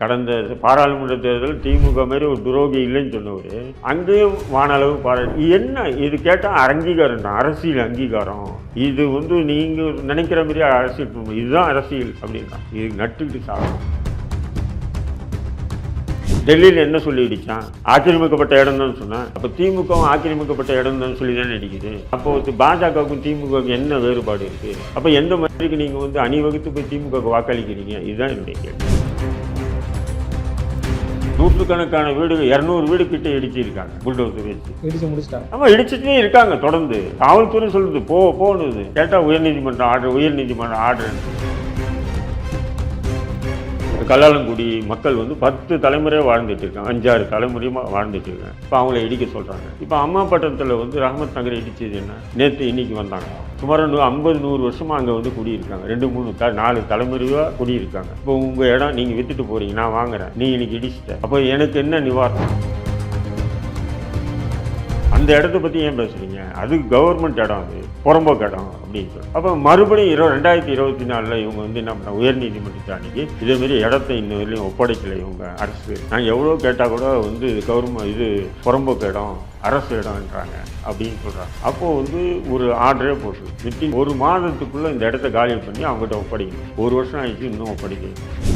கடந்த பாராளுமன்ற தேர்தல் திமுக மாதிரி ஒரு துரோகி இல்லைன்னு சொன்னவர் அங்கேயும் வானளவு பாராட்டு. என்ன? இது கேட்டால் அங்கீகாரம் தான் அரசியல் அங்கீகாரம். இது வந்து நீங்கள் நினைக்கிற மாதிரி அரசியல் இதுதான் அரசியல் அப்படின்னா இது நட்டுக்கிட்டு சாப்பிடும் டெல்லியில் என்ன சொல்லி இடிச்சான் ஆக்கிரமிக்கப்பட்ட இடம் தான் சொன்னேன். அப்போ திமுகவும் ஆக்கிரமிக்கப்பட்ட இடம் தான் சொல்லி தானே அடிக்குது. அப்போ வந்து பாஜகவுக்கும் திமுகவுக்கும் என்ன வேறுபாடு இருக்குது அப்போ எந்த மாதிரிக்கு நீங்கள் வந்து அணிவகுத்து போய் திமுகவுக்கு வாக்களிக்கிறீங்க? இதுதான் என்னுடைய கேள்வி. நூற்றுக்கணக்கான வீடுகள் இரநூறு வீடு கிட்ட இடிச்சிருக்காங்க புல்டோசர் வச்சு. இடிச்சு முடிச்சிட்டாங்க. ஆமா இடிச்சுட்டே இருக்காங்க தொடர்ந்து. காவல்துறை சொல்லுது போ போனுது கேட்டா உயர்நீதிமன்றம் ஆர்டர் உயர்நீதிமன்றம் ஆர்டர் கல்லாலங்குடி மக்கள் வந்து பத்து தலைமுறை வாழ்ந்துட்டு இருக்காங்க. அஞ்சாறு தலைமுறையுமா வாழ்ந்துட்டு இருக்காங்க. இப்போ அவங்கள இடிக்க சொல்கிறாங்க இப்போ அம்மாபட்டணத்தில் வந்து ரஹமத் நகர் இடிச்சது என்ன? நேற்று இன்னைக்கு வந்தாங்க. சுமார் நூ ஐம்பது நூறு வருஷமாக அங்கே வந்து குடியிருக்காங்க. ரெண்டு மூணு த நாலு தலைமுறையாக குடியிருக்காங்க. இப்போ உங்கள் இடம் நீங்கள் வித்துட்டு போகிறீங்க நான் வாங்குறேன். நீ இன்னைக்கு இடிச்சிட்ட. அப்போ எனக்கு என்ன நிவாரணம்? அந்த இடத்த பற்றி ஏன் பேசுகிறீங்க அது கவர்மெண்ட் இடம் அது. புறம்போக்கு இடம் அப்படின்னு சொல்லி அப்போ மறுபடியும் இரு ரெண்டாயிரத்தி இருபத்தி நாலில் இவங்க வந்து என்ன பண்ண உயர்நீதிமன்றத்தை அன்னைக்கு இதேமாரி இடத்த இன்ன வரையிலும் ஒப்படைக்கலை இவங்க அரசு. நாங்கள் எவ்வளோ கேட்டால் கூட வந்து கவர்மெண்ட் இது புறம்போக்கு இடம் அரசு இடம்ன்றாங்க அப்படின்னு சொல்கிறாங்க அப்போது வந்து ஒரு ஆர்டரே போட்டு வித்தின் ஒரு மாதத்துக்குள்ளே இந்த இடத்த காலி பண்ணி அவங்ககிட்ட ஒப்படைக்கணும். ஒரு வருஷம் ஆயிடுச்சு இன்னும் ஒப்படைக்கணும்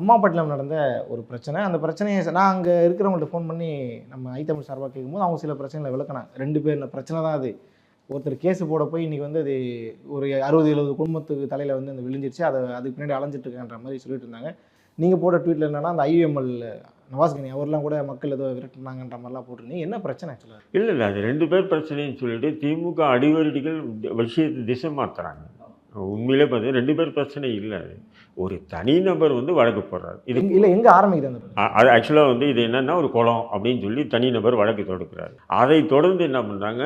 அம்மாப்பட்டினம் நடந்த ஒரு பிரச்சனை. அந்த பிரச்சனையை நான் அங்கே இருக்கிறவங்கள்ட்ட ஃபோன் பண்ணி நம்ம ஐ தமிழ் சார்பாக கேட்கும்போது அவங்க சில பிரச்சனைகளை விளக்கினாங்க. ரெண்டு பேர் பிரச்சனை தான் அது. ஒருத்தர் கேஸ் போட போய் இன்றைக்கி வந்து அது ஒரு அறுபது எழுபது குடும்பத்துக்கு தலையில் வந்து அந்த விழுந்துருச்சு. அதை அதுக்கு பின்னாடி அலைஞ்சிட்டுருக்கன்ற மாதிரி சொல்லிட்டு இருந்தாங்க. நீங்கள் போட்ட ட்வீட்டில் என்னென்னா அந்த ஐஎம்எல் நவாஸ்கனி அவர்லாம் கூட மக்கள் ஏதோ விரட்டினாங்கன்ற மாதிரிலாம் போட்டிருந்தீங்க. என்ன பிரச்சனை ஆக்சுவலாக இல்லை இல்லை. அது ரெண்டு பேர் பிரச்சனைன்னு சொல்லிட்டு திமுக அடிவருடிகள் விஷயத்தை திசை மாற்றுறாங்க உண்மையிலே பார்த்தீங்கன்னா ரெண்டு பேர் பிரச்சனை இல்லை. ஒரு தனிநபர் வந்து வழக்கு போடுறாரு. இது இல்லை எங்கே ஆரம்பிக்குது அது ஆக்சுவலாக வந்து இது என்னன்னா ஒரு குளம் அப்படின்னு சொல்லி தனிநபர் வழக்கு தொடுக்கிறாரு. அதை தொடர்ந்து என்ன பண்ணுறாங்க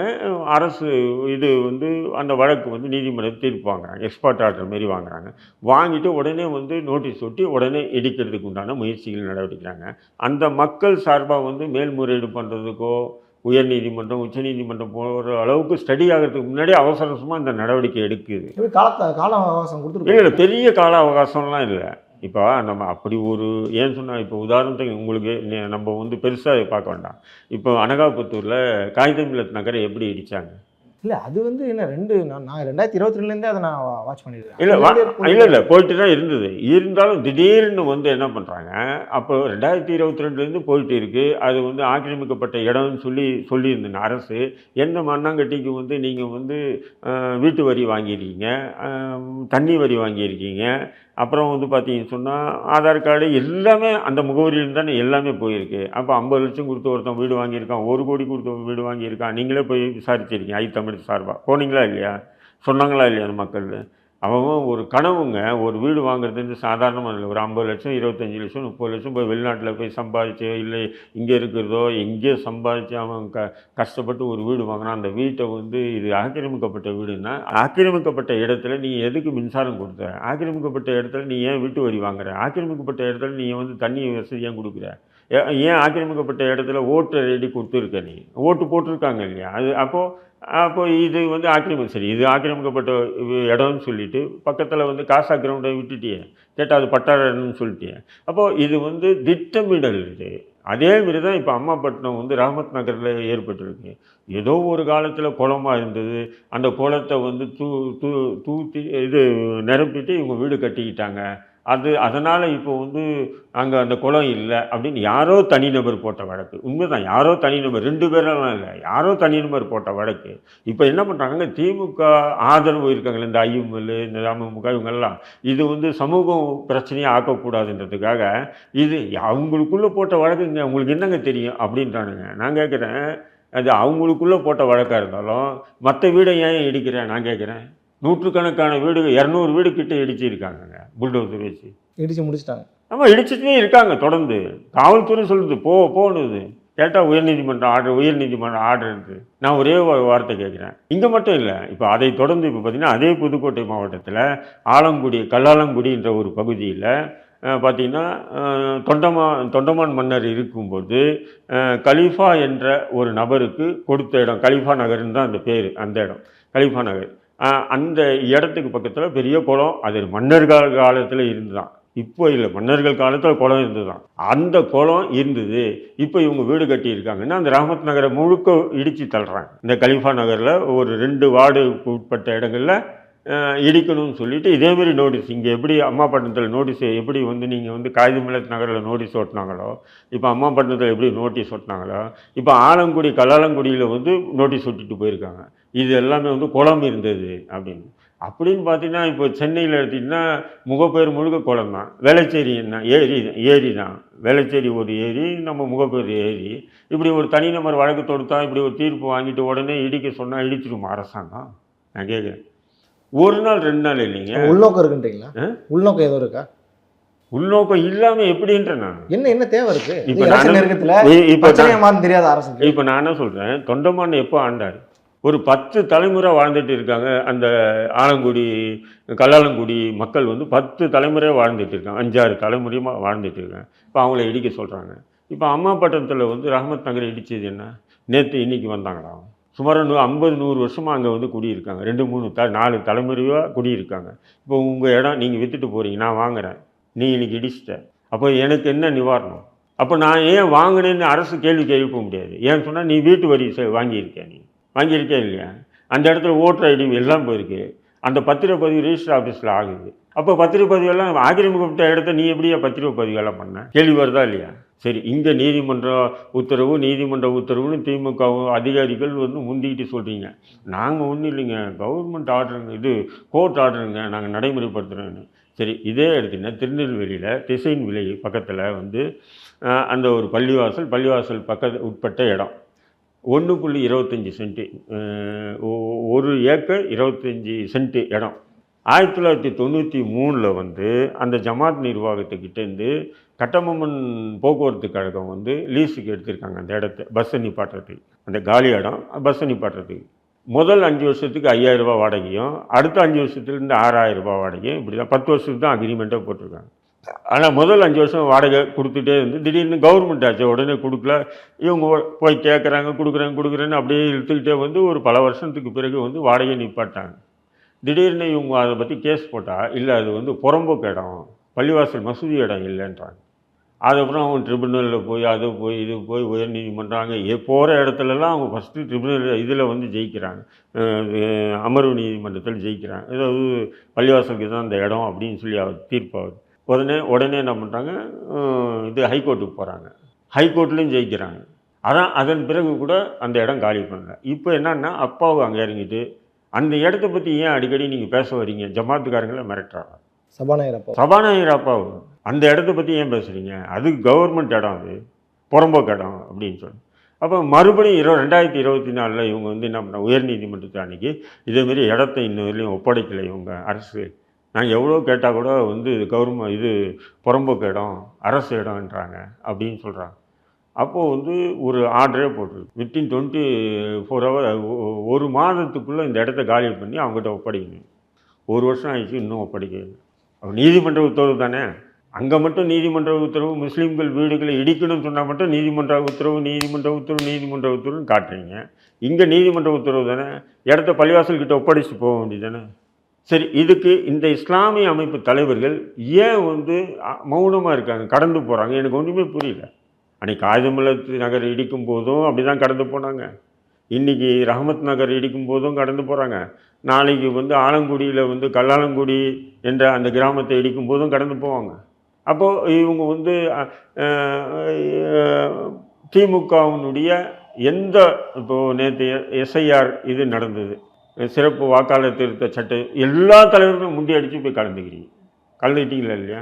அரசு இது வந்து அந்த வழக்கு வந்து நீதிமன்ற தீர்ப்பு வாங்குறாங்க எக்ஸ்பர்ட் ஆர்டர் மாரி வாங்குறாங்க. வாங்கிட்டு உடனே வந்து நோட்டீஸ் ஒட்டி உடனே இடிக்கிறதுக்கு உண்டான முயற்சிகள் நடவடிக்கிறாங்க அந்த மக்கள் சார்பாக வந்து மேல்முறையீடு பண்ணுறதுக்கோ உயர்நீதிமன்றம் உச்சநீதிமன்றம் போகிற அளவுக்கு ஸ்டடி ஆகிறதுக்கு முன்னாடி அவசர அவசரமாக இந்த நடவடிக்கை எடுக்குது. காலத்தை கால அவகாசம் இல்லை கொடுத்துருக்கீங்க? இல்லை பெரிய கால அவகாசம்லாம் இல்லை. இப்போ நம்ம அப்படி ஒரு ஏன் சொன்னால் இப்போ உதாரணத்துக்கு உங்களுக்கு நம்ம வந்து பெருசாக பார்க்க வேண்டாம். இப்போ அனகாபுத்தூரில் காகிதமில்லத் நகரை எப்படி இடிச்சாங்க? இல்லை அது வந்து என்ன ரெண்டு நான் நான் ரெண்டாயிரத்தி இருபத்தி ரெண்டுலேருந்தே அதை நான் வாட்ச் பண்ணிடுறேன் இல்லை இல்லை இல்லை போயிட்டு தான் இருந்தது. இருந்தாலும் திடீர்னு வந்து என்ன பண்ணுறாங்க அப்போ ரெண்டாயிரத்தி இருபத்தி ரெண்டுலேருந்து போயிட்டு இருக்கு. அது வந்து ஆக்கிரமிக்கப்பட்ட இடம்னு சொல்லி சொல்லியிருந்தேன் அரசு. எந்த மண்ணாங்கட்டிக்கு வந்து நீங்கள் வந்து வீட்டு வரி வாங்கியிருக்கீங்க தண்ணி வரி வாங்கியிருக்கீங்க அப்புறம் வந்து பார்த்தீங்கன்னு சொன்னால் ஆதார் கார்டு எல்லாமே அந்த முகவரியில் தானே எல்லாமே போயிருக்கு. அப்போ ஐம்பது லட்சம் கொடுத்து ஒருத்தன் வீடு வாங்கியிருக்கான் ஒரு கோடி கொடுத்து வீடு வாங்கியிருக்கான் நீங்களே போய் விசாரிச்சிருக்கீங்க ஐ தமிழ் சார்பாக போனீங்களா இல்லையா? சொன்னாங்களா இல்லையா அந்த மக்கள் அவன் ஒரு கனவுங்க ஒரு வீடு வாங்குறது சாதாரணமாக இல்லை. ஒரு ஐம்பது லட்சம் இருபத்தஞ்சி லட்சம் முப்பது லட்சம் போய் வெளிநாட்டில் போய் சம்பாதிச்சு இல்லை இங்கே இருக்கிறதோ எங்கேயோ சம்பாதிச்சு அவன் க கஷ்டப்பட்டு ஒரு வீடு வாங்கினான் அந்த வீட்டை வந்து இது ஆக்கிரமிக்கப்பட்ட வீடுன்னா ஆக்கிரமிக்கப்பட்ட இடத்துல நீ எதுக்கு மின்சாரம் கொடுத்த ஆக்கிரமிக்கப்பட்ட இடத்துல நீ ஏன் வீட்டு வரி வாங்குற? ஆக்கிரமிக்கப்பட்ட இடத்துல நீ வந்து தண்ணி வசதி ஏன் கொடுக்குற? ஏன் ஆக்கிரமிக்கப்பட்ட இடத்துல ஓட்டு ரெடி கொடுத்துருக்க நீ? ஓட்டு போட்டிருக்காங்க இல்லையா? அது அப்போது அப்போ இது வந்து ஆக்கிரமிப்பு. சரி இது ஆக்கிரமிக்கப்பட்ட இடம்னு சொல்லிட்டு பக்கத்தில் வந்து காசா கிரவுண்டை விட்டுட்டியே. கேட்டால் அது பட்டார இடம்னு சொல்லிட்டியே. அப்போது இது வந்து திட்டமிடல் இது. அதே மாதிரி தான் இப்போ அம்மாப்பட்டினம் வந்து ரஹமத் நகரில் ஏற்பட்டிருக்கு. ஏதோ ஒரு காலத்தில் குளமாக இருந்தது. அந்த குளத்தை வந்து தூ தூ தூத்தி இது நிரப்பிட்டு இவங்க வீடு கட்டிக்கிட்டாங்க. அது அதனால் இப்போ வந்து அங்கே அந்த குளம் இல்லை அப்படின்னு யாரோ தனிநபர் போட்ட வழக்கு. உண்மைதான் யாரோ தனிநபர் ரெண்டு பேரெல்லாம் இல்லை. யாரோ தனிநபர் போட்ட வழக்கு. இப்போ என்ன பண்ணுறாங்க திமுக ஆதரவு இருக்காங்களே இந்த ஐஎம்எல் இந்த அமமுக இவங்கெல்லாம். இது வந்து சமூகம் பிரச்சனையாக ஆக்கக்கூடாதுன்றதுக்காக இது அவங்களுக்குள்ளே போட்ட வழக்குங்க. உங்களுக்கு என்னங்க தெரியும் அப்படின்றானுங்க. நான் கேட்குறேன் அது அவங்களுக்குள்ளே போட்ட வழக்காக இருந்தாலும் மற்ற வீடை ஏன் இடிக்கிறேன்? நான் கேட்குறேன். நூற்றுக்கணக்கான வீடு இரநூறு வீடு கிட்ட இடிச்சிருக்காங்கங்க புல்டோசர் வச்சு. இடிச்சு முடிச்சிட்டாங்க. ஆமாம் இடிச்சிட்டே இருக்காங்க தொடர்ந்து. காவல்துறை சொல்லுது போ போனுது கேட்டால் உயர்நீதிமன்றம் ஆர்டர் உயர்நீதிமன்றம் ஆர்டர் இருக்குது நான் ஒரே வார்த்தை கேட்குறேன் இங்கே மட்டும் இல்லை இப்போ அதை தொடர்ந்து இப்போ பார்த்தீங்கன்னா அதே புதுக்கோட்டை மாவட்டத்தில் ஆலங்குடி கல்லாலங்குடின்ற ஒரு பகுதியில் பார்த்தீங்கன்னா தொண்டமா தொண்டமான் மன்னர் இருக்கும்போது கலீஃபா என்ற ஒரு நபருக்கு கொடுத்த இடம் கலீஃபா நகர்னு தான் அந்த பேர் அந்த இடம். கலீஃபா நகர். அந்த இடத்துக்கு பக்கத்தில் பெரிய குளம் அது மன்னர்கள் காலத்தில் இருந்துதான். இப்போ இல்லை மன்னர்கள் காலத்தில் குளம் இருந்துதான். அந்த குளம் இருந்தது. இப்போ இவங்க வீடு கட்டியிருக்காங்கன்னா அந்த ராமத் நகரை முழுக்க இடித்து தள்ளுறாங்க. இந்த கலிஃபா நகரில் ஒரு ரெண்டு வார்டுக்கு உட்பட்ட இடங்களில் இடிக்கணும்னு சொல்லிட்டு இதேமாரி நோட்டீஸ் இங்கே எப்படி அம்மாப்பட்டினத்தில் நோட்டீஸ் எப்படி வந்து நீங்கள் வந்து காகிதமில்லத் நகரில் நோட்டீஸ் ஓட்டினாங்களோ இப்போ அம்மாப்பட்டினத்தில் எப்படி நோட்டீஸ் ஓட்டினாங்களோ இப்போ ஆலங்குடி கல்லாலங்குடியில் வந்து நோட்டீஸ் ஓட்டிட்டு போயிருக்காங்க. இது எல்லாமே வந்து குளம் இருந்தது அப்படின்னு. அப்படின்னு பார்த்தீங்கன்னா இப்போ சென்னையில் எடுத்திங்கன்னா முகப்பேர் முழுக்க குளம் தான். வேளச்சேரி என்ன? ஏரி ஏரி தான். வேளச்சேரி ஒரு ஏரி நம்ம முகப்பேர் ஏரி. இப்படி ஒரு தனிநபர் வழக்கு தொடுத்தா இப்படி ஒரு தீர்ப்பு வாங்கிட்டு உடனே இடிக்க சொன்னால் இடிச்சிருமா அரசாங்கம். நான் கேட்குறேன். ஒரு நாள் ரெண்டு நாள் இல்லைங்க. உள்நோக்கம் இருக்குன்றீங்களா? உள்நோக்கம் எதுவும் இருக்கா? உள்நோக்கம் இல்லாமல் எப்படின்ற நான். என்ன என்ன தேவை இருக்கு? இப்ப நானு- தெரியாத அரசுக்கு இப்போ நான் என்ன சொல்கிறேன் தொண்டமான் எப்போ ஆண்டார்? ஒரு பத்து தலைமுறை வாழ்ந்துட்டு இருக்காங்க. அந்த ஆலங்குடி கல்லாலங்குடி மக்கள் வந்து பத்து தலைமுறை வாழ்ந்துட்டு இருக்காங்க. அஞ்சாறு தலைமுறையுமா வாழ்ந்துட்டு இருக்காங்க. இப்போ அவங்கள இடிக்க சொல்கிறாங்க இப்போ அம்மாப்பட்டணத்தில் வந்து ரஹமத் நகர் இடித்தது என்ன? நேற்று இன்றைக்கி வந்தாங்களா சுமார் நூ ஐம்பது நூறு வருஷமாக அங்கே வந்து குடியிருக்காங்க. ரெண்டு மூணு த நாலு தலைமுறையாக குடியிருக்காங்க. இப்போ உங்கள் இடம் நீங்கள் விற்றுட்டு போகிறீங்க நான் வாங்குகிறேன் நீ இன்றைக்கி இடிச்சிட்ட. அப்போ எனக்கு என்ன நிவாரணம்? அப்போ நான் ஏன் வாங்கினேன்னு அரசு கேள்வி எழுப்ப முடியாது. ஏன்னு சொன்னால் நீ வீட்டு வரி வாங்கியிருக்கேன் நீ. வாங்கியிருக்கே இல்லையா? அந்த இடத்துல ஓட்டர் ஐடி எல்லாம் போயிருக்கு. அந்த பத்திரப்பதிவு ரிஜிஸ்டர் ஆஃபீஸில் ஆகுது. அப்போ பத்திரப்பதிவெல்லாம் ஆக்கிரமிக்கப்பட்ட இடத்த நீ எப்படியா பத்திரப்பதிவெல்லாம் பண்ண? கேள்வி வருதா இல்லையா? சரி இங்கே நீதிமன்ற உத்தரவு நீதிமன்ற உத்தரவுன்னு திமுக அதிகாரிகள் வந்து முந்திக்கிட்டு சொல்கிறீங்க நாங்கள் ஒன்றும் இல்லைங்க. கவர்மெண்ட் ஆர்டருங்க இது கோர்ட் ஆர்டருங்க நாங்கள் நடைமுறைப்படுத்துகிறோன்னு சரி இதே எடுத்திங்கன்னா திருநெல்வேலியில் திசைன் விலை பக்கத்தில் வந்து அந்த ஒரு பள்ளிவாசல் பள்ளிவாசல் பக்கத்து உட்பட்ட இடம். ஒன்று புள்ளி இருபத்தஞ்சி சென்ட்டு ஒ- ஒரு ஏக்கர் இருபத்தஞ்சி சென்ட்டு இடம். ஆயிரத்தி தொள்ளாயிரத்தி தொண்ணூற்றி மூணில் வந்து அந்த ஜமாத் நிர்வாகத்துக்கிட்டேருந்து கட்டமம்மன் போக்குவரத்து கழகம் வந்து லீஸுக்கு எடுத்திருக்காங்க அந்த இடத்த பஸ்ஸை நிப்பாட்டுறதுக்கு அந்த காலி இடம் பஸ்ஸை நிப்பாட்டுறதுக்கு முதல் அஞ்சு வருஷத்துக்கு ஐயாயிரரூபா ரூபாய் வாடகையும் அடுத்த அஞ்சு வருஷத்துலேருந்து ஆறாயிரம் ரூபாய் வாடகையும் இப்படி தான் பத்து வருஷத்துக்கு தான் அக்ரிமெண்ட்டாக போட்டிருக்காங்க. ஆனால் முதல் அஞ்சு வருஷம் வாடகை கொடுத்துட்டே இருந்து திடீர்னு கவர்மெண்ட் ஆச்சு உடனே கொடுக்கல. இவங்க போய் கேட்குறாங்க கொடுக்குறாங்க கொடுக்குறேன்னு அப்படியே இழுத்துக்கிட்டே வந்து ஒரு பல வருஷத்துக்கு பிறகு வந்து வாடகையை நிப்பாட்டாங்க. திடீர்னு இவங்க அதை பற்றி கேஸ் போட்டால் இல்லை அது வந்து புறம்போக்கு இடம் பள்ளிவாசல் மசூதி இடம் இல்லைன்றாங்க. அதுக்கப்புறம் அவங்க ட்ரிபுனலில் போய் அது போய் இது போய் உயர்நீதிமன்றாங்க ஏ போகிற இடத்துலலாம் அவங்க ஃபஸ்ட்டு ட்ரிபுனல் இதில் வந்து ஜெயிக்கிறாங்க. அமர்வு நீதிமன்றத்தில் ஜெயிக்கிறாங்க. ஏதாவது பள்ளிவாசலுக்கு தான் அந்த இடம் அப்படின்னு சொல்லி அவர் தீர்ப்பாகுது உடனே உடனே என்ன பண்ணுறாங்க இது ஹைகோர்ட்டுக்கு போகிறாங்க ஹைகோர்ட்லேயும் ஜெயிக்கிறாங்க. அதான் அதன் பிறகு கூட அந்த இடம் காலி பண்ணல. இப்போ என்னன்னா அப்பாவும் அங்கே இறங்கிட்டு அந்த இடத்த பற்றி ஏன் அடிக்கடி நீங்கள் பேச வரீங்க ஜமாத்துக்காரங்களை மிரட்டுறாங்க. சபாநாயகர் அப்போ. சபாநாயகர் அப்பாவு அந்த இடத்த பற்றி ஏன் பேசுகிறீங்க அது கவர்மெண்ட் இடம் அது. புறம்போக்கு இடம் அப்படின்னு சொல்லி. அப்போ மறுபடியும் இரு ரெண்டாயிரத்தி இருபத்தி நாலில் இவங்க வந்து என்ன பண்ண உயர்நீதிமன்றத்து அன்னைக்கு இதேமாரி இடத்த இன்னும் வரையிலும் ஒப்படைக்கலை இவங்க அரசு. நான் எவ்வளோ கேட்டால் கூட வந்து கவர்மெண்ட் இது புறம்போக்கு இடம் அரசு இடம்ன்றாங்க அப்படின்னு சொல்கிறாங்க அப்போது வந்து ஒரு ஆர்டரே போட்டிருக்கு. வித்தின் டுவெண்ட்டி ஃபோர் ஹவர் ஒரு மாதத்துக்குள்ளே இந்த இடத்த காலி பண்ணி அவங்ககிட்ட ஒப்படைக்கணும். ஒரு வருஷம் ஆயிடுச்சு இன்னும் ஒப்படைக்கல நீதிமன்ற உத்தரவு தானே? அங்கே மட்டும் நீதிமன்ற உத்தரவு முஸ்லீம்கள் வீடுகளை இடிக்கணும்னு சொன்னால் மட்டும் நீதிமன்ற உத்தரவு நீதிமன்ற உத்தரவு நீதிமன்ற உத்தரவுன்னு காட்டுறீங்க. இங்கே நீதிமன்ற உத்தரவு தானே? இடத்த பள்ளிவாசல்கிட்ட ஒப்படைச்சு போக வேண்டியதானே சரி இதுக்கு இந்த இஸ்லாமிய அமைப்பு தலைவர்கள் ஏன் வந்து மௌனமாக இருக்காங்க கடந்து போகிறாங்க எனக்கு ஒன்றுமே புரியல. அன்னைக்கு ஆயுதமலத்து நகர் இடிக்கும் போதும் அப்படி தான் கடந்து போனாங்க. இன்றைக்கி ரஹமத் நகர் இடிக்கும் போதும் கடந்து போகிறாங்க நாளைக்கு வந்து ஆலங்குடியில் வந்து கல்லாலங்குடி என்ற அந்த கிராமத்தை இடிக்கும் போதும் கடந்து போவாங்க. அப்போது இவங்க வந்து திமுகவினுடைய எந்த இப்போது நேற்று எஸ்ஐஆர் இது நடந்தது சிறப்பு வாக்காளர் திருத்த சட்டம் எல்லா தலைவர்களும் முண்டி அடித்து போய் கலந்துக்கிறீங்க. கலந்துக்கிட்டீங்களா இல்லையா?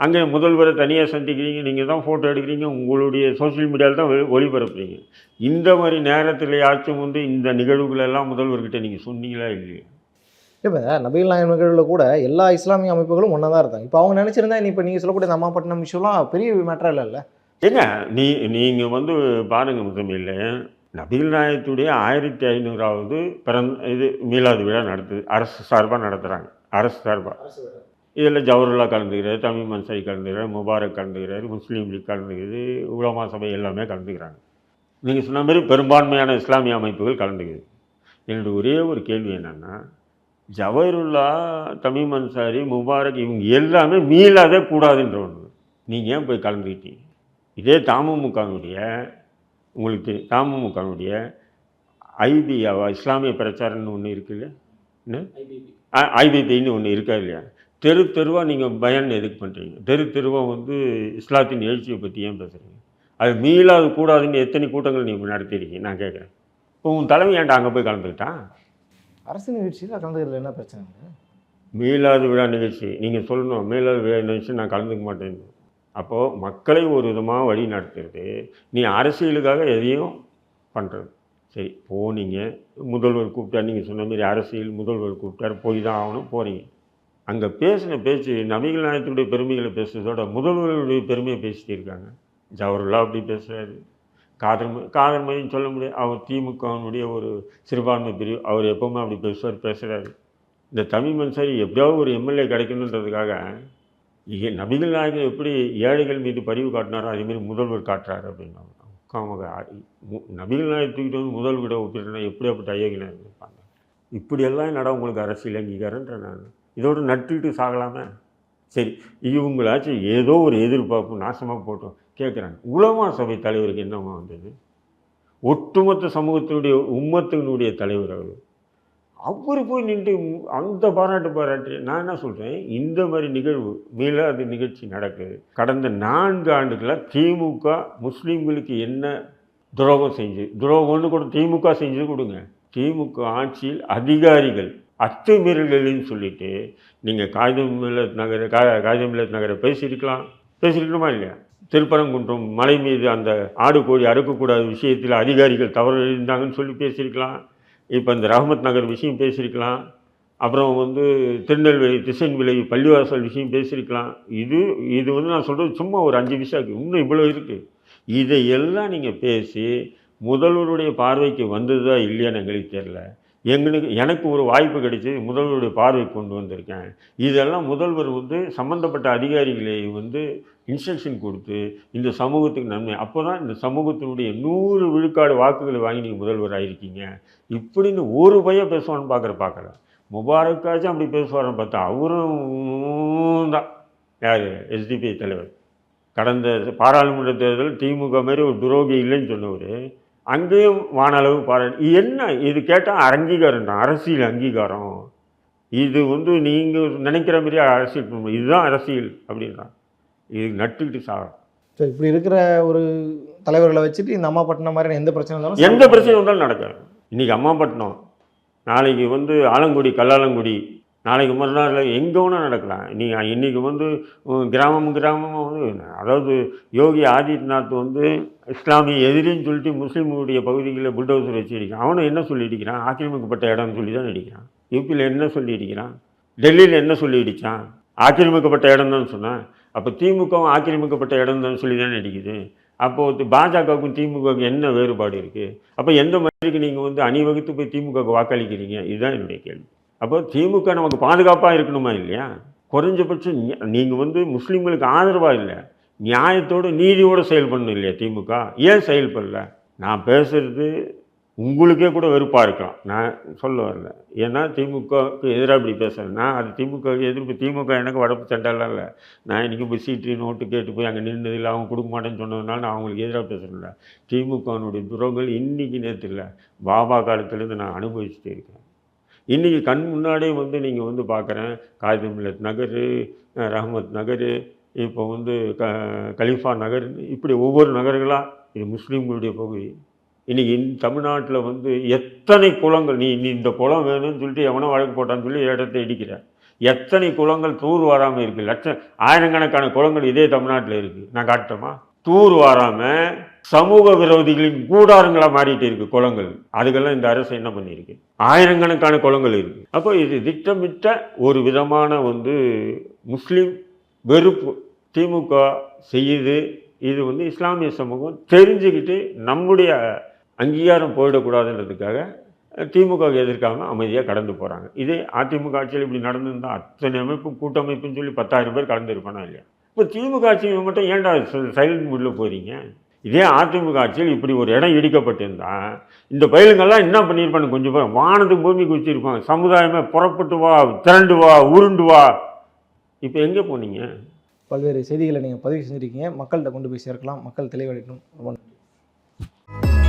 அங்கே முதல்வரை தனியாக சந்திக்கிறீங்க நீங்கள் தான் ஃபோட்டோ எடுக்கிறீங்க உங்களுடைய சோஷியல் மீடியாவில் தான் ஒளிபரப்புறீங்க. இந்த மாதிரி நேரத்திலேயாச்சும் வந்து இந்த நிகழ்வுகளெல்லாம் முதல்வர்கிட்ட நீங்கள் சொன்னீங்களா இல்லையா? இப்போ நபிகள் நாயகம் நிகழ்வில் கூட எல்லா இஸ்லாமிய அமைப்புகளும் ஒன்றா தான் இருந்தாங்க இப்போ அவங்க நினச்சிருந்தா நீ இப்போ நீங்கள் சொல்லக்கூடிய இந்த அம்மாப்பட்டினம் விஷயம்லாம் பெரிய மேட்டரா இல்லைல்ல? ஏங்க நீ நீங்கள் வந்து பாருங்க முதமையில் நபிகள் நாயகத்துடைய ஆயிரத்தி ஐநூறாவது பிறந்த இது மீலாது விழா நடத்துது. அரசு சார்பாக நடத்துகிறாங்க அரசு சார்பாக இதில் ஜவஹர்லா கலந்துக்கிறார் தமிழ் மன்சாரி கலந்துக்கிறார் முபாரக் கலந்துக்கிறார் முஸ்லீம் லீக் கலந்துக்குது உலமா சபை எல்லாமே கலந்துக்கிறாங்க. நீங்கள் சொன்ன மாதிரி பெரும்பான்மையான இஸ்லாமிய அமைப்புகள் கலந்துக்குது. என்னுடைய ஒரே ஒரு கேள்வி என்னென்னா ஜவஹருல்லா தமிழ் மன்சாரி முபாரக் இவங்க எல்லாமே மீளாதே கூடாதுன்ற ஒன்று நீங்கள் ஏன் போய் கலந்துக்கிட்டீங்க? இதே தமுமுகனுடைய உங்களுக்கு தெரியும் தமுமுகனுடைய ஐபியாவா இஸ்லாமிய பிரச்சாரம்னு ஒன்று இருக்குல்ல? என்ன? ஐபிபின்னு ஒன்று இருக்கா இல்லையா? தெரு தெருவாக நீங்கள் பயன் எதுக்கு பண்ணுறீங்க தெரு தெருவாக வந்து இஸ்லாத்தின் எழுச்சியை பற்றி ஏன் பேசுகிறீங்க அது மீளாது கூடாதுன்னு எத்தனை கூட்டங்கள் நீங்கள் நடத்திருக்கீங்க? நான் கேட்குறேன் இப்போ உன் தலைமை ஏன்டா அங்கே போய் கலந்துக்கிட்டான் அரசு நிகழ்ச்சியில் கலந்துக்கிறதுல என்ன பிரச்சனை? இல்லை மீளாது விழா நிகழ்ச்சி. நீங்கள் சொல்லணும். மீளாது விழா நிகழ்ச்சி நான் கலந்துக்க மாட்டேன் அப்போது மக்களை ஒரு விதமாக வழி நடத்துறது நீ அரசியலுக்காக எதையும் பண்ணுறது சரி போனீங்க. முதல்வர் கூப்பிட்டார் நீங்கள் சொன்ன மாதிரி அரசியல் முதல்வர் கூப்பிட்டார் போய் தான் ஆகணும் போகிறீங்க அங்கே பேசின பேச்சு நபிகள் நாயகத்துடைய பெருமைகளை பேசுகிறதோட முதல்வர்களுடைய பெருமையை பேசிட்டு இருக்காங்க. ஜவஹர்லா அப்படி பேசுகிறாரு காதர் காதர்மையும் சொல்ல முடியாது. அவர் திமுகவினுடைய ஒரு சிறுபான்மை பிரிவு அவர் எப்போவுமே அப்படி பேசுவார் பேசுகிறாரு இந்த தமிழ் மனுஷர் எப்படியாவது ஒரு எம்எல்ஏ கிடைக்கணுன்றதுக்காக நபிகள் நாயகம் எப்படி ஏழைகள் மீது பரிவு காட்டினாரோ அதேமாரி முதல்வர் காட்டுறாரு அப்படின்னாங்க உட்காம மு- நபிகள் நாயகம் தூக்கிட்டு வந்து முதல்வரிட ஒப்பிட்டுனா எப்படியாப்பட்ட ஐயோகினா இருப்பாங்க? இப்படியெல்லாம் நட உங்களுக்கு அரசியல் அங்கீகாரன்ற நான் இதோட நட்டுக்கிட்டு சாகலாமே? சரி இவங்களாச்சும் ஏதோ ஒரு எதிர்பார்ப்பு நாசமாக போட்டோம் கேட்குறாங்க. உலமா சபை தலைவருக்கு என்னமா வந்தது ஒட்டுமொத்த சமூகத்தினுடைய உம்மத்தினுடைய தலைவர் அவர். அவர் போய் நின்று அந்த பாராட்டு பாராட்டு நான் என்ன சொல்கிறேன் இந்த மாதிரி நிகழ்வு மீளாது நிகழ்ச்சி நடக்குது. கடந்த நான்கு ஆண்டுகளாக திமுக முஸ்லீம்களுக்கு என்ன துரோகம் செஞ்சு துரோகம்னு கூட திமுக செஞ்சு கொடுங்க. திமுக ஆட்சியில் அதிகாரிகள் அத்துமீறல்கள்னு சொல்லிட்டு நீங்கள் காகிதம் நகர கா காகிதம் நகரை பேசியிருக்கலாம். பேசியிருக்கணுமா இல்லையா? திருப்பரங்குன்றம் மலை மீது அந்த ஆடு கோழி அறுக்கக்கூடாத விஷயத்தில் அதிகாரிகள் தவறு இருந்தாங்கன்னு சொல்லி பேசியிருக்கலாம். இப்போ இந்த ரஹமத் நகர் விஷயம் பேசியிருக்கலாம். அப்புறம் வந்து திருநெல்வேலி திசைன் பள்ளிவாசல் விஷயம் பேசியிருக்கலாம். இது இது வந்து நான் சொல்கிறது சும்மா ஒரு அஞ்சு விஷயம் இருக்குது இன்னும் இவ்வளோ இருக்குது இதையெல்லாம் நீங்கள் பேசி முதல்வருடைய பார்வைக்கு வந்ததா இல்லையான்னு எங்களுக்கு தெரில எங்களுக்கு எனக்கு ஒரு வாய்ப்பு கிடைச்சி முதல்வருடைய பார்வை கொண்டு வந்திருக்கேன். இதெல்லாம் முதல்வர் வந்து சம்மந்தப்பட்ட அதிகாரிகளை வந்து இன்ஸ்ட்ரக்ஷன் கொடுத்து இந்த சமூகத்துக்கு நன்மை. அப்போ தான் இந்த சமூகத்தினுடைய நூறு விழுக்காடு வாக்குகளை வாங்கி நீங்கள் முதல்வர் ஆகிருக்கீங்க இப்படின்னு ஒரு பையன் பேசுவான்னு பார்க்குற பார்க்கல முபாரக்காச்சும் அப்படி பேசுவார்னு பார்த்தா அவரும் தான். யார்? எஸ்டிபி தலைவர். கடந்த பாராளுமன்ற தேர்தல் திமுக மாதிரி ஒரு துரோகி இல்லைன்னு சொன்னவர். அங்கேயும் வானளவு பாராட்டு என்ன? இது கேட்டால் அங்கீகாரம் தான் அரசியல் அங்கீகாரம். இது வந்து நீங்கள் நினைக்கிற மாதிரி அரசியல். இதுதான் அரசியல் அப்படின்றான். இது நட்டுக்கிட்டு சாகும் ஸோ இப்படி இருக்கிற ஒரு தலைவர்களை வச்சுட்டு இந்த அம்மாப்பட்டினம் மாதிரியான எந்த பிரச்சனை இருந்தாலும் எந்த பிரச்சனை வந்தாலும் நடக்கும் இன்றைக்கி அம்மாப்பட்டினம் நாளைக்கு வந்து ஆலங்குடி கல்லாலங்குடி நாளைக்கு மறுநாள் எங்கே வேணால் நடக்கலாம். நீங்கள் இன்றைக்கி வந்து கிராமம் கிராமமாக வந்து அதாவது யோகி ஆதித்யநாத் வந்து இஸ்லாமிய எதிரின்னு சொல்லிட்டு முஸ்லீமுடைய பகுதிகளில் புல்டோசர் வச்சு அடிக்கிறான். அவனும் என்ன சொல்லி அடிக்கிறான் ஆக்கிரமிக்கப்பட்ட இடம்னு சொல்லி தான் அடிக்கிறான். யூபியில் என்ன சொல்லி அடிக்கிறான் டெல்லியில் என்ன சொல்லி அடித்தான் ஆக்கிரமிக்கப்பட்ட இடம் தான் சொன்னான். அப்போ திமுகவும் ஆக்கிரமிக்கப்பட்ட இடம் தான் சொல்லி தானே அடிக்குது. அப்போது பாஜகவுக்கும் திமுகவுக்கும் என்ன வேறுபாடு இருக்குது அப்போ எந்த மாதிரிக்கு நீங்கள் வந்து அணிவகுத்து போய் திமுகவுக்கு வாக்களிக்கிறீங்க? இதுதான் என்னுடைய கேள்வி. அப்போ திமுக நமக்கு பாதுகாப்பாக இருக்கணுமா இல்லையா? குறைஞ்சபட்சம் நீங்கள் வந்து முஸ்லீம்களுக்கு ஆதரவாக இல்லை. நியாயத்தோடு நீதியோடு செயல்படணும் இல்லையா திமுக? ஏன் செயல்படல? நான் பேசுகிறது உங்களுக்கே கூட வெறுப்பாக இருக்கலாம். நான் சொல்ல வரல. ஏன்னா திமுகவுக்கு எதிராக இப்படி பேசுகிறேன் நான் அது திமுக எதிர்ப்பு. திமுக எனக்கு வடப்பு சண்டைலாம் இல்லை. நான் இன்றைக்கி போய் சீட்டு நோட்டு கேட்டு போய் அங்கே நின்றதில்லை அவங்க கொடுக்க மாட்டேன்னு சொன்னதுனால நான் அவங்களுக்கு எதிராக பேசுகிறேன்ல திமுகனுடைய துரோகங்கள் இன்றைக்கி நேற்று இல்லை. பாபா காலத்துலேருந்து நான் அனுபவிச்சுட்டே இருக்கேன். இன்றைக்கி கண் முன்னாடியே வந்து நீங்கள் வந்து பார்க்குறேன் காகிதமில்லத் நகர் ரஹமத் நகர் இப்போ வந்து க கலிஃபா நகர் இப்படி ஒவ்வொரு நகர்களாக இது முஸ்லீம்களுடைய பகுதி. இன்றைக்கி தமிழ்நாட்டில் வந்து எத்தனை குளங்கள் நீ நீ இந்த குளம் வேணும்னு சொல்லிட்டு எவனோ வழக்கு போட்டான்னு சொல்லி இடத்த இடிக்கிற. எத்தனை குளங்கள் தூர் வாராமல் இருக்குது லட்சம் ஆயிரக்கணக்கான குளங்கள் இதே தமிழ்நாட்டில் இருக்குது நான் காட்டமா தூர் வாராமல் சமூக விரோதிகளின் கூடாரங்களாக மாறிட்டு இருக்கு குளங்கள். அதுக்கெல்லாம் இந்த அரசு என்ன பண்ணியிருக்கு? ஆயிரக்கணக்கான குளங்கள் இருக்கு. அப்போ இது திட்டமிட்ட ஒரு விதமான வந்து முஸ்லீம் வெறுப்பு திமுக செய்யுது. இது வந்து இஸ்லாமிய சமூகம் தெரிஞ்சுக்கிட்டு நம்முடைய அங்கீகாரம் போயிடக்கூடாதுன்றதுக்காக திமுக எதிர்க்காம அமைதியாக கடந்து போகிறாங்க இதே அதிமுக ஆட்சியில் இப்படி நடந்திருந்தால் அத்தனை அமைப்பும் கூட்டமைப்புன்னு சொல்லி பத்தாயிரம் பேர் கலந்துருப்பானா இல்லையா? இப்போ திமுக ஆட்சியில் மட்டும் ஏன்டா சைலண்ட் மூடில் போகிறீங்க இதே அதிமுக ஆட்சியில் இப்படி ஒரு இடம் இடிக்கப்பட்டிருந்தா இந்த பயிலுங்கெல்லாம் என்ன பண்ணியிருப்பாங்க கொஞ்சம் பேர் வானது பூமி குதிச்சிருப்பாங்க சமுதாயமே புறப்பட்டு வா திரண்டு வா உருண்டு வா. இப்போ எங்கே போனீங்க? பல்வேறு செய்திகளை நீங்கள் பதிவு செஞ்சுருக்கீங்க. மக்கள்கிட்ட கொண்டு போய் சேர்க்கலாம். மக்கள் தெளிவடையணும் ரொம்ப நன்றி.